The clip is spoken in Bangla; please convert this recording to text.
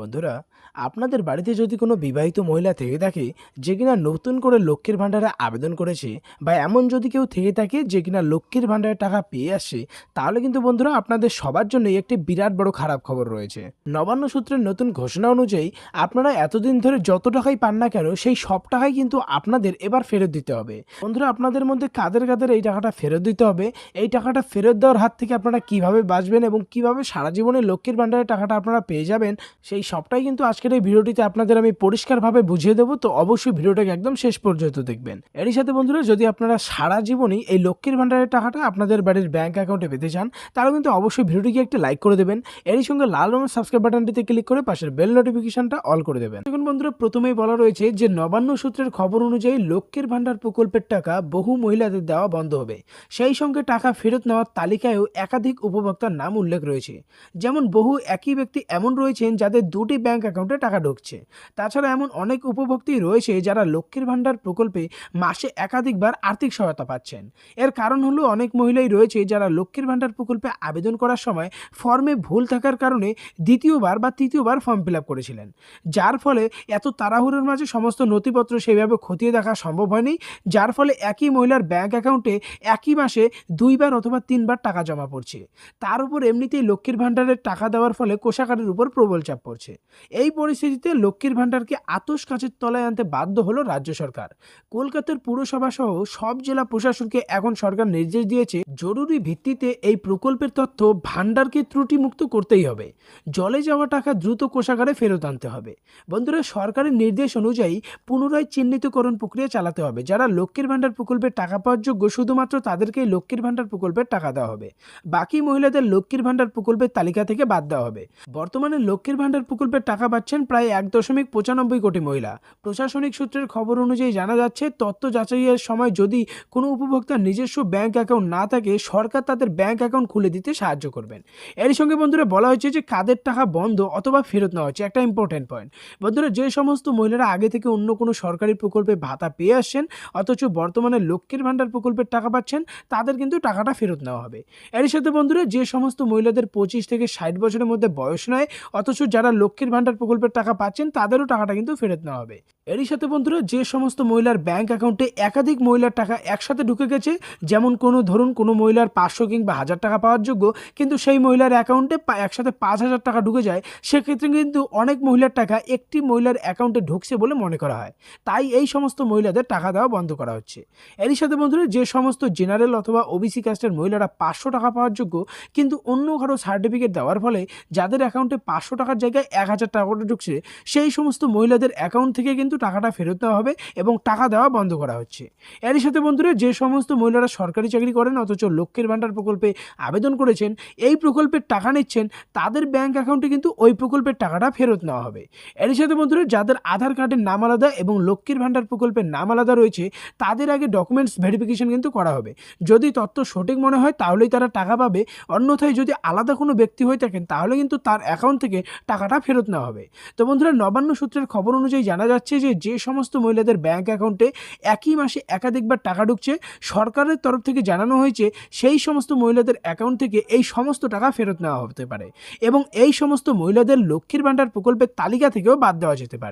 বন্ধুরা, আপনাদের বাড়িতে যদি কোনো বিবাহিত মহিলা থেকে থাকে যে কিনা নতুন করে লক্ষ্মীর ভাণ্ডারে আবেদন করেছে বা এমন যদি কেউ থেকে থাকে যে কিনা লক্ষ্মীর ভাণ্ডারে টাকা পেয়ে আসে তাহলে কিন্তু বন্ধুরা আপনাদের সবার জন্যই একটি বিরাট বড় খারাপ খবর রয়েছে। নবান্ন সূত্রের নতুন ঘোষণা অনুযায়ী আপনারা এতদিন ধরে যত টাকাই পান না কেন, সেই সব টাকাই কিন্তু আপনাদের এবার ফেরত দিতে হবে। বন্ধুরা, আপনাদের মধ্যে কাদের কাদের এই টাকাটা ফেরত দিতে হবে, এই টাকাটা ফেরত দেওয়ার হাত থেকে আপনারা কীভাবে বাঁচবেন এবং কীভাবে সারা জীবনে লক্ষ্মীর ভাণ্ডারে টাকাটা আপনারা পেয়ে যাবেন, সেই সবটাই কিন্তু আজকের এই ভিডিওটিতে আপনাদের আমি পরিষ্কারভাবে বুঝিয়ে দেবো, তো অবশ্যই ভিডিওটাকে একদম শেষ পর্যন্ত দেখবেন। এরই সাথে বন্ধুরা, যদি আপনারা সারা জীবনই এই লক্ষ্মীর ভাণ্ডারের টাকাটা আপনাদের বাড়ির ব্যাঙ্ক অ্যাকাউন্টে পেতে চান, তাহলে কিন্তু অবশ্যই ভিডিওটিকে একটি লাইক করে দেবেন, এরই সঙ্গে লাল রঙের সাবস্ক্রাইব বাটনটিতে ক্লিক করে পাশের বেল নোটিফিকেশনটা অল করে দেবেন। এখন বন্ধুরা, প্রথমেই বলা রয়েছে যে নবান্ন সূত্রের খবর অনুযায়ী লক্ষ্মীর ভাণ্ডার প্রকল্পের টাকা বহু মহিলাদের দেওয়া বন্ধ হবে। সেই সঙ্গে টাকা ফেরত নেওয়ার তালিকায়ও একাধিক উপভোক্তার নাম উল্লেখ রয়েছে। যেমন বহু একই ব্যক্তি এমন রয়েছেন যাদের দুটি ব্যাংক অ্যাকাউন্টে টাকা ঢুকছে। তাছাড়া এমন অনেক উপভোক্তী রয়েছে যারা লক্ষ্মীর ভাণ্ডার প্রকল্পে মাসে একাধিকবার আর্থিক সহায়তা পাচ্ছেন। এর কারণ হলো অনেক মহিলাই রয়েছে যারা লক্ষ্মীর ভাণ্ডার প্রকল্পে আবেদন করার সময় ফর্মে ভুল থাকার কারণে দ্বিতীয়বার বা তৃতীয়বার ফর্ম ফিল করেছিলেন। যার ফলে এত তাড়াহুড়োর মাঝে সমস্ত নথিপত্র সেইভাবে খতিয়ে দেখা সম্ভব হয়নি, যার ফলে একই মহিলার ব্যাংক অ্যাকাউন্টে একই মাসে দুইবার অথবা তিনবার টাকা জমা পড়ছে। তার উপর এমনিতেই লক্ষ্মীর ভাণ্ডারের টাকা দেওয়ার ফলে কোষাগারের উপর প্রবল চাপ পড়ছে। এই পরিস্থিতিতে লক্ষ্মীর ভাণ্ডারকে আতস কাছের তলায় আনতে বাধ্য হলো রাজ্য সরকার। কলকাতার পুরসভা সহ সব জেলা প্রশাসনকে এখন সরকার নির্দেশ দিয়েছে, জরুরি ভিত্তিতে এই প্রকল্পের তথ্য ভাণ্ডারকে ত্রুটিমুক্ত করতেই হবে। জলে যাওয়া টাকা দ্রুত কোষাগারে ফেরত আনতে হবে। বন্ধুরা, সরকারের নির্দেশ অনুযায়ী পুনরায় চিহ্নিতকরণ প্রক্রিয়া চালাতে হবে, যারা লক্ষ্মীর ভাণ্ডার প্রকল্পের টাকা পাওয়ার যোগ্য শুধুমাত্র তাদেরকেই লক্ষ্মীর ভাণ্ডার প্রকল্পের টাকা দেওয়া হবে। বাকি মহিলাদের লক্ষ্মীর ভাণ্ডার প্রকল্পের তালিকা থেকে বাদ দেওয়া হবে। বর্তমানে লক্ষ্মীর ভাণ্ডার প্রকল্পের টাকা পাচ্ছেন প্রায় এক দশমিক পঁচানব্বই কোটি মহিলা। প্রশাসনিক সূত্রের খবর অনুযায়ী জানা যাচ্ছে, তথ্য যাচাইয়ের সময় যদি কোনো উপভোক্তার নিজস্ব ব্যাংক অ্যাকাউন্ট না থাকে, সরকার তাদের ব্যাংক অ্যাকাউন্ট খুলে দিতে সাহায্য করবেন। এরই সঙ্গে বন্ধুরা বলা হয়েছে যে কাদের টাকা বন্ধ অথবা ফেরত নেওয়া হচ্ছে একটা ইম্পর্টেন্ট পয়েন্ট বন্ধুরা, যে সমস্ত মহিলারা আগে থেকে অন্য কোনো সরকারি প্রকল্পে ভাতা পেয়ে আসছেন, অথচ বর্তমানে লক্ষ্মীর ভাণ্ডার প্রকল্পের টাকা পাচ্ছেন, তাদের কিন্তু টাকাটা ফেরত নেওয়া হবে। এরই সাথে বন্ধুরা, যে সমস্ত মহিলাদের পঁচিশ থেকে ষাট বছরের মধ্যে বয়স নয়, অথচ যারা লক্ষ্মীর ভাণ্ডার প্রকল্পের টাকা পাচ্ছেন তাদেরও টাকাটা কিন্তু ফেরত নেওয়া হবে। এরই সাথে বন্ধুরা, যে সমস্ত মহিলার ব্যাংক অ্যাকাউন্টে একাধিক মহিলার টাকা একসাথে ঢুকে গেছে, যেমন কোনো, ধরুন কোনো মহিলার পাঁচশো কিংবা হাজার টাকা পাওয়ার যোগ্য, কিন্তু সেই মহিলার অ্যাকাউন্টে একসাথে পাঁচ হাজার টাকা ঢুকে যায়, সেক্ষেত্রে কিন্তু অনেক মহিলার টাকা একটি মহিলার অ্যাকাউন্টে ঢুকছে বলে মনে করা হয়। তাই এই সমস্ত মহিলাদের টাকা দেওয়া বন্ধ করা হচ্ছে। এরই সাথে বন্ধুরা, যে সমস্ত জেনারেল অথবা ওবিসি কাস্টের মহিলারা পাঁচশো টাকা পাওয়ার যোগ্য, কিন্তু অন্য কারও সার্টিফিকেট দেওয়ার ফলে যাদের অ্যাকাউন্টে পাঁচশো টাকার জায়গায় এক হাজার টাকা করে ঢুকছে, সেই সমস্ত মহিলাদের অ্যাকাউন্ট থেকে কিন্তু টাকাটা ফেরত দেওয়া হবে এবং টাকা দেওয়া বন্ধ করা হচ্ছে। এরই সাথে বন্ধুরা, যে সমস্ত মহিলারা সরকারি চাকরি করেন, অথচ লক্ষ্মীর ভাণ্ডার প্রকল্পে আবেদন করেছেন, এই প্রকল্পের টাকা নিচ্ছেন, তাদের ব্যাংক অ্যাকাউন্টে কিন্তু ওই প্রকল্পের টাকাটা ফেরত নেওয়া হবে। এরই সাথে বন্ধুরা, যাদের আধার কার্ডের নাম আলাদা এবং লক্ষ্মীর ভাণ্ডার প্রকল্পের নাম আলাদা রয়েছে, তাদের আগে ডকুমেন্টস ভেরিফিকেশন কিন্তু করা হবে। যদি তথ্য সঠিক মনে হয়, তাহলেই তারা টাকা পাবে। অন্যথায় যদি আলাদা কোনো ব্যক্তি হয়ে থাকেন, তাহলে কিন্তু তার অ্যাকাউন্ট থেকে টাকাটা ফেরত নেওয়া হবে। তো বন্ধুরা, নবান্ন সূত্রের খবর অনুযায়ী জানা যাচ্ছে যে যে যে সমস্ত মহিলাদের ব্যাংক অ্যাকাউন্টে একই মাসে একাধিকবার টাকা ঢুকছে, সরকারের তরফ থেকে জানানো হয়েছে সেই সমস্ত মহিলাদের অ্যাকাউন্ট থেকে এই সমস্ত টাকা ফেরত নেওয়া হতে পারে এবং এই সমস্ত মহিলাদের লক্ষ্মীর ভাণ্ডার প্রকল্পের তালিকা থেকেও বাদ দেওয়া যেতে পারে।